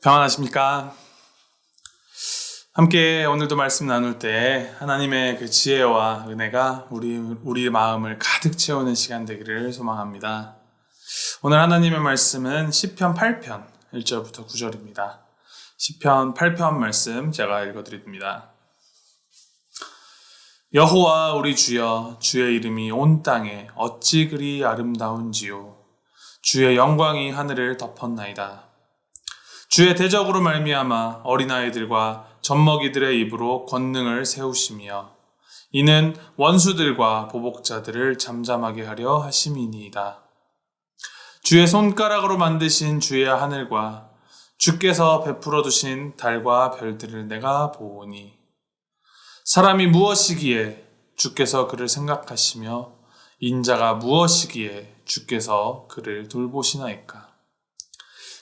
평안하십니까? 함께 오늘도 말씀 나눌 때 하나님의 그 지혜와 은혜가 우리 우리 마음을 가득 채우는 시간 되기를 소망합니다. 오늘 하나님의 말씀은 시편 8편 1절부터 9절입니다. 시편 8편 말씀 제가 읽어 드립니다. 여호와 우리 주여 주의 이름이 온 땅에 어찌 그리 아름다운지요 주의 영광이 하늘을 덮었나이다. 주의 대적으로 말미암아 어린아이들과 젖먹이들의 입으로 권능을 세우시며 이는 원수들과 보복자들을 잠잠하게 하려 하심이니이다. 주의 손가락으로 만드신 주의 하늘과 주께서 베풀어 두신 달과 별들을 내가 보오니 사람이 무엇이기에 주께서 그를 생각하시며 인자가 무엇이기에 주께서 그를 돌보시나이까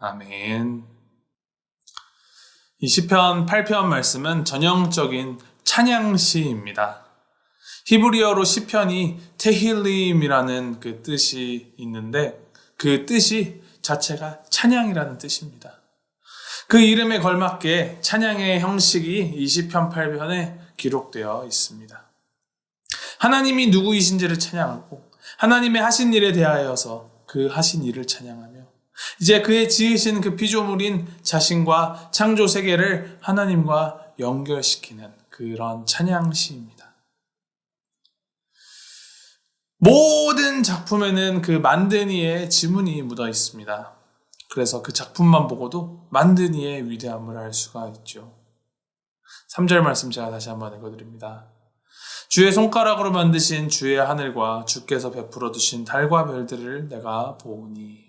아멘. 이 시편 8편 말씀은 전형적인 찬양시입니다. 히브리어로 시편이 테힐림이라는 그 뜻이 있는데 그 뜻이 자체가 찬양이라는 뜻입니다. 그 이름에 걸맞게 찬양의 형식이 이 시편 8편에 기록되어 있습니다. 하나님이 누구이신지를 찬양하고 하나님의 하신 일에 대하여서 그 하신 일을 찬양하며 이제 그의 지으신 그 피조물인 자신과 창조 세계를 하나님과 연결시키는 그런 찬양시입니다. 모든 작품에는 그 만든 이의 지문이 묻어 있습니다. 그래서 그 작품만 보고도 만든 이의 위대함을 알 수가 있죠. 3절 말씀 제가 다시 한번 읽어드립니다. 주의 손가락으로 만드신 주의 하늘과 주께서 베풀어 두신 달과 별들을 내가 보니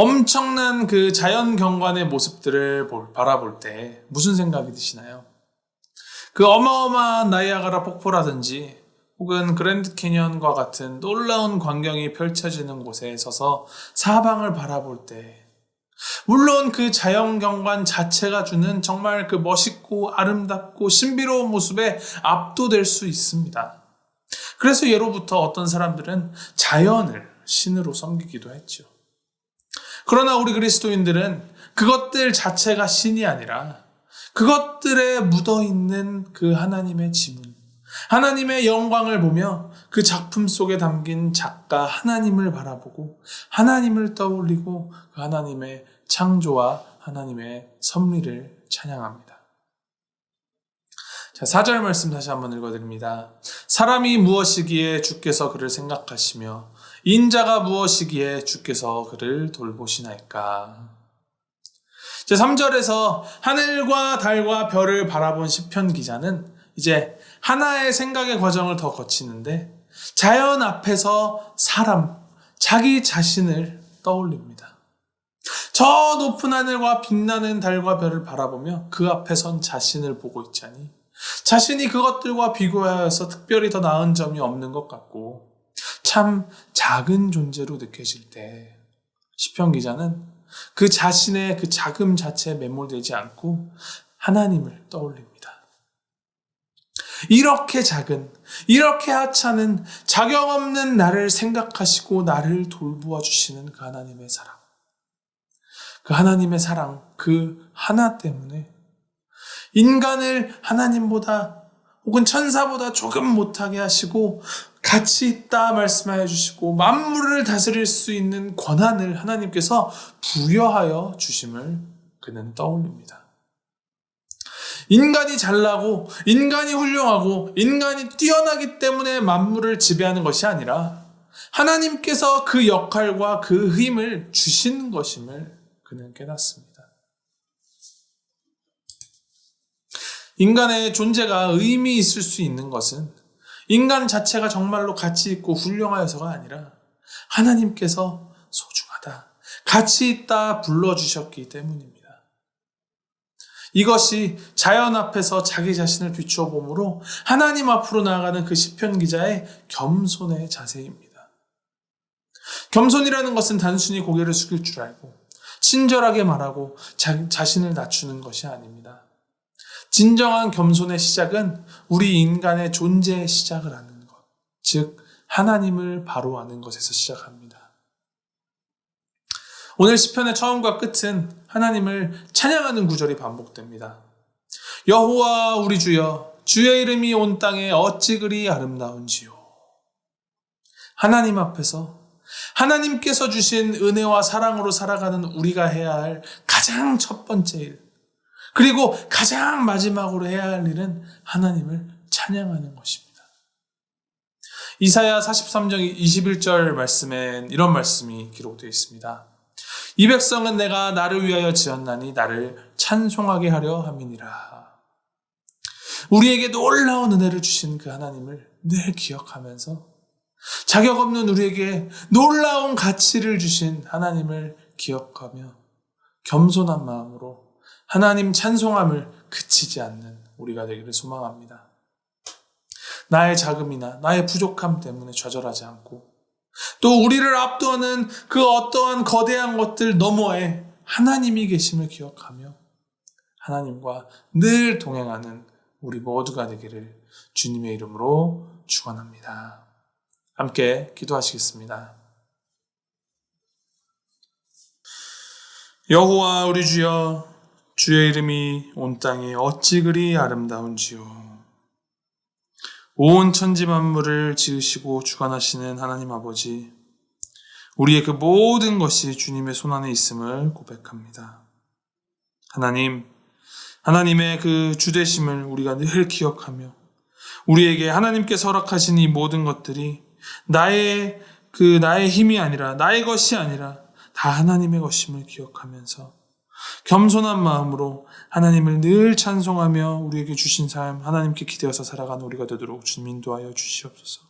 엄청난 그 자연 경관의 모습들을 볼- 바라볼 때 무슨 생각이 드시나요? 그 어마어마한 나이아가라 폭포라든지 혹은 그랜드 캐니언과 같은 놀라운 광경이 펼쳐지는 곳에 서서 사방을 바라볼 때 물론 그 자연 경관 자체가 주는 정말 그 멋있고 아름답고 신비로운 모습에 압도될 수 있습니다. 그래서 예로부터 어떤 사람들은 자연을 신으로 섬기기도 했죠. 그러나 우리 그리스도인들은 그것들 자체가 신이 아니라 그것들에 묻어 있는 그 하나님의 지문, 하나님의 영광을 보며 그 작품 속에 담긴 작가 하나님을 바라보고 하나님을 떠올리고 그 하나님의 창조와 하나님의 섭리를 찬양합니다. 자, 4절 말씀 다시 한번 읽어드립니다. 사람이 무엇이기에 주께서 그를 생각하시며 인자가 무엇이기에 주께서 그를 돌보시나이까. 제 3절에서 하늘과 달과 별을 바라본 시편 기자는 이제 하나의 생각의 과정을 더 거치는데 자연 앞에서 사람, 자기 자신을 떠올립니다. 저 높은 하늘과 빛나는 달과 별을 바라보며 그 앞에 선 자신을 보고 있자니 자신이 그것들과 비교하여서 특별히 더 나은 점이 없는 것 같고 참 작은 존재로 느껴질 때 시편 기자는 그 자신의 그 자금 자체에 매몰되지 않고 하나님을 떠올립니다. 이렇게 작은, 이렇게 하찮은 자격 없는 나를 생각하시고 나를 돌보아 주시는 그 하나님의 사랑. 그 하나님의 사랑, 그 하나 때문에 인간을 하나님보다 혹은 천사보다 조금 못하게 하시고 가치 있다 말씀하여 주시고 만물을 다스릴 수 있는 권한을 하나님께서 부여하여 주심을 그는 떠올립니다. 인간이 잘나고 인간이 훌륭하고 인간이 뛰어나기 때문에 만물을 지배하는 것이 아니라 하나님께서 그 역할과 그 힘을 주신 것임을 그는 깨닫습니다. 인간의 존재가 의미 있을 수 있는 것은 인간 자체가 정말로 가치 있고 훌륭하여서가 아니라 하나님께서 소중하다, 가치 있다 불러주셨기 때문입니다. 이것이 자연 앞에서 자기 자신을 비추어 봄으로 하나님 앞으로 나아가는 그 시편 기자의 겸손의 자세입니다. 겸손이라는 것은 단순히 고개를 숙일 줄 알고 친절하게 말하고 자, 자신을 낮추는 것이 아닙니다. 진정한 겸손의 시작은 우리 인간의 존재의 시작을 아는 것, 즉 하나님을 바로 아는 것에서 시작합니다. 오늘 시편의 처음과 끝은 하나님을 찬양하는 구절이 반복됩니다. 여호와 우리 주여 주의 이름이 온 땅에 어찌 그리 아름다운지요. 하나님 앞에서 하나님께서 주신 은혜와 사랑으로 살아가는 우리가 해야 할 가장 첫 번째 일, 그리고 가장 마지막으로 해야 할 일은 하나님을 찬양하는 것입니다. 이사야 43장 21절 말씀엔 이런 말씀이 기록되어 있습니다. 이 백성은 내가 나를 위하여 지었나니 나를 찬송하게 하려 함이니라. 우리에게 놀라운 은혜를 주신 그 하나님을 늘 기억하면서 자격 없는 우리에게 놀라운 가치를 주신 하나님을 기억하며 겸손한 마음으로 하나님 찬송함을 그치지 않는 우리가 되기를 소망합니다. 나의 자금이나 나의 부족함 때문에 좌절하지 않고 또 우리를 압도하는 그 어떠한 거대한 것들 너머에 하나님이 계심을 기억하며 하나님과 늘 동행하는 우리 모두가 되기를 주님의 이름으로 축원합니다. 함께 기도하시겠습니다. 여호와 우리 주여 주의 이름이 온 땅에 어찌 그리 아름다운지요. 온 천지 만물을 지으시고 주관하시는 하나님 아버지, 우리의 그 모든 것이 주님의 손 안에 있음을 고백합니다. 하나님, 하나님의 그 주되심을 우리가 늘 기억하며 우리에게 하나님께서 허락하신 이 모든 것들이 나의 그 나의 힘이 아니라 나의 것이 아니라 다 하나님의 것임을 기억하면서 겸손한 마음으로 하나님을 늘 찬송하며 우리에게 주신 삶, 하나님께 기대어서 살아가는 우리가 되도록 주님 인도하여 주시옵소서.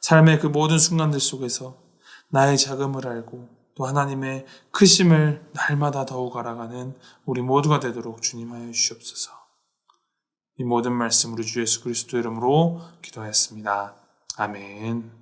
삶의 그 모든 순간들 속에서 나의 자금을 알고 또 하나님의 크심을 날마다 더욱 알아가는 우리 모두가 되도록 주님 하여 주시옵소서. 이 모든 말씀 우리 주 예수 그리스도 이름으로 기도하였습니다. 아멘.